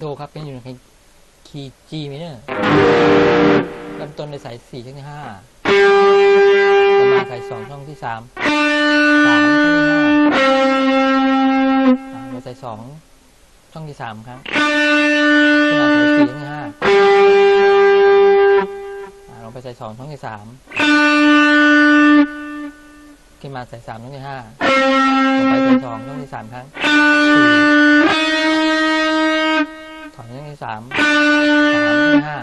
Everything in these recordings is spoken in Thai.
โทครับเป็นอยู่ในคีย์ G minor เริ่มต้นในสายสี่ช่องที่ห้าต่อมาสายสองช่องที่สามสามช่องที่ห้าอ่าลงสายสองช่องที่สามครับขึ้นมาสายสี่ช่องที่ห้าอ่าลงไปสายสองช่องที่สามขึ้นมาสายสามช่องที่ห้าลงไปสายสองช่องที่สามครั้งสี่ สอนช่องที่สามสามช่องที่ห้า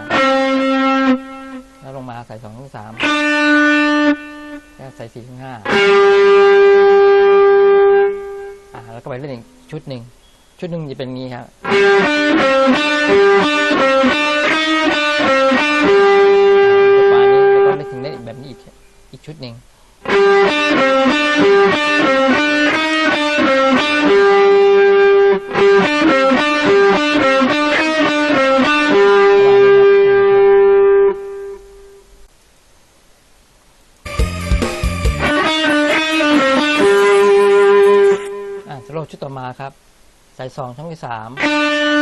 แล้วลงมาใส่สองยังสามแล้วใส่สี่ยังห้าอ่าแล้วก็ไปเล่นอีกชุดหนึ่งชุดหนึ่งจะเป็นงี้ครับ ลชุดต่อมาครับ สายสองช่องที่สาม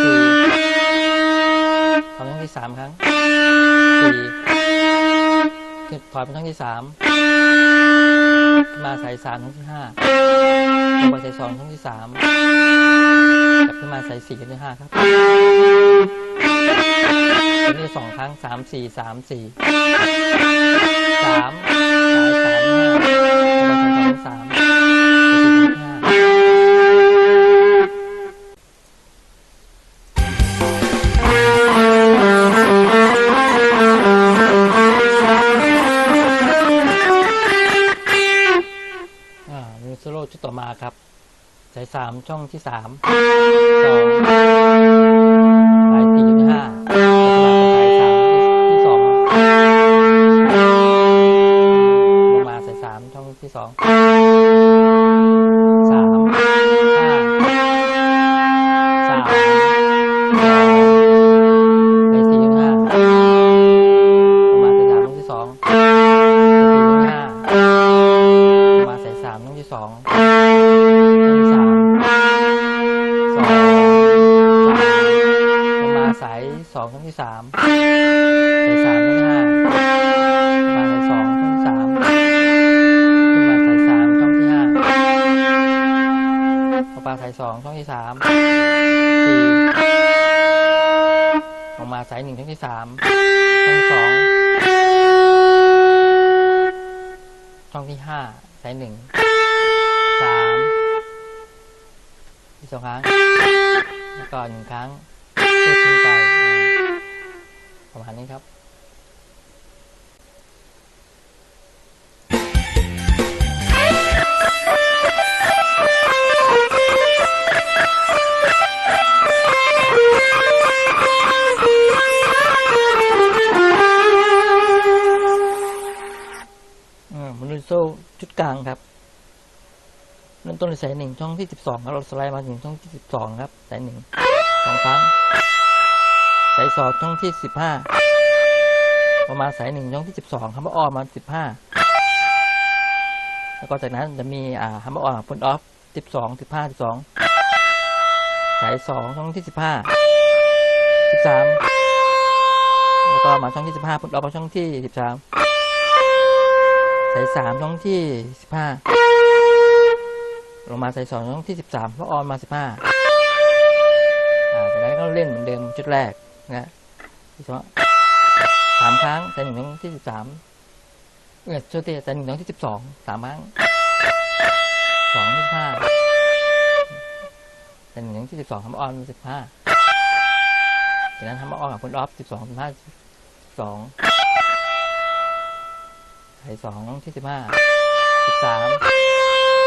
สี่ถอนช่องที่สามครั้งสี่ขึ้นถอยไปช่องที่สามมาสายสามช่องที่ห้าลงไปสายสองช่องที่สามกลับขึ้นมาสายสี่ช่องที่ห้าครับอันนี้สองครั้งสามสี่สามสี่สามสาย สายสามช่องที่สามสองสายสี่ช่องที่ห้าลงมาสายสามที่สองลงมาสายสามช่องที่สองสามห้าสาม สามสองสามลงมาสายสองช่องที่สามสายสามช่องที่ห้ามาสายสองช่องที่สามขึ้นมาสายสามช่องที่ห้าลงมาสายสองช่องที่สามสี่ลงมาสายหนึ่งช่องที่สามช่องสองช่องที่ห้าสายหนึ่งสามอีกสองครั้ง แล้วก็หนึ่งครั้งพูดถึงใจอ่า ประมาณนี้ครับอืมมนุษย์โซ่ชุดกลางครับเริ่มต้นในสายหนึ่งช่องที่สิบสองเราสไลด์มาถึงช่องที่สิบสองครับสายหนึ่งสองครั้ง สายสองช่องที่สิบห้าประมาณสายหนึ่งช่องที่สิบสองฮัมเบอร์ออมาสิบห้าแล้วก็จากนั้นจะมีอ่าฮัมเบอร์ออพลออฟสิบสองสิบห้าสิบสองสายสองช่องที่สิบห้าสิบสามแล้วก็มาช่องที่สิบห้าพลออฟมาช่องที่สิบสามสายสามช่องที่สิบห้าลงมาสายสองช่องที่สิบสามก็ออนมาสิบห้าอ่าจากนั้นก็เล่นเหมือนเดิมชุดแรก นะที่สองสามครั้งสายหนึ่งช่องที่สิบสามเออชุดที่สายหนึ่งช่องที่สิบสองสามครั้งสองที่สิบห้าสายหนึ่งช่องที่สิบสองทำออนสิบห้าจากนั้นทำออนกับคนออฟสิบสองสิบห้าสองสายสองที่สิบห้าสิบสาม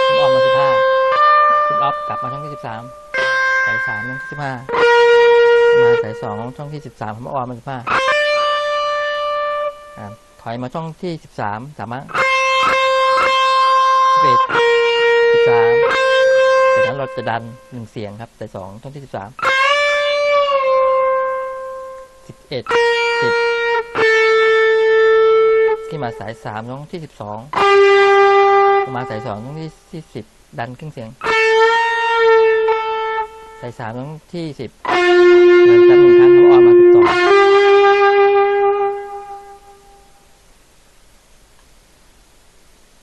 คุณออมมาสิบห้าคุณออฟกลับมาช่องที่สิบสามสายสามช่องที่สิบห้า มาสายสองช่องที่สิบสามคุณออมมาสิบห้าถอยมาช่องที่สิบสามสามารถสิบเอ็ดสิบสามจากนั้นเราจะดันหนึ่งเสียงครับสายสองช่องที่สิบสามสิบเอ็ดสิบที่มาสายสามช่องที่สิบสองมาสายสองช่องที่สิบดันครึ่งเสียง ใส่สามช่องที่สิบเดินซ้ำหนึ่งครั้งเขาออกมาสิบ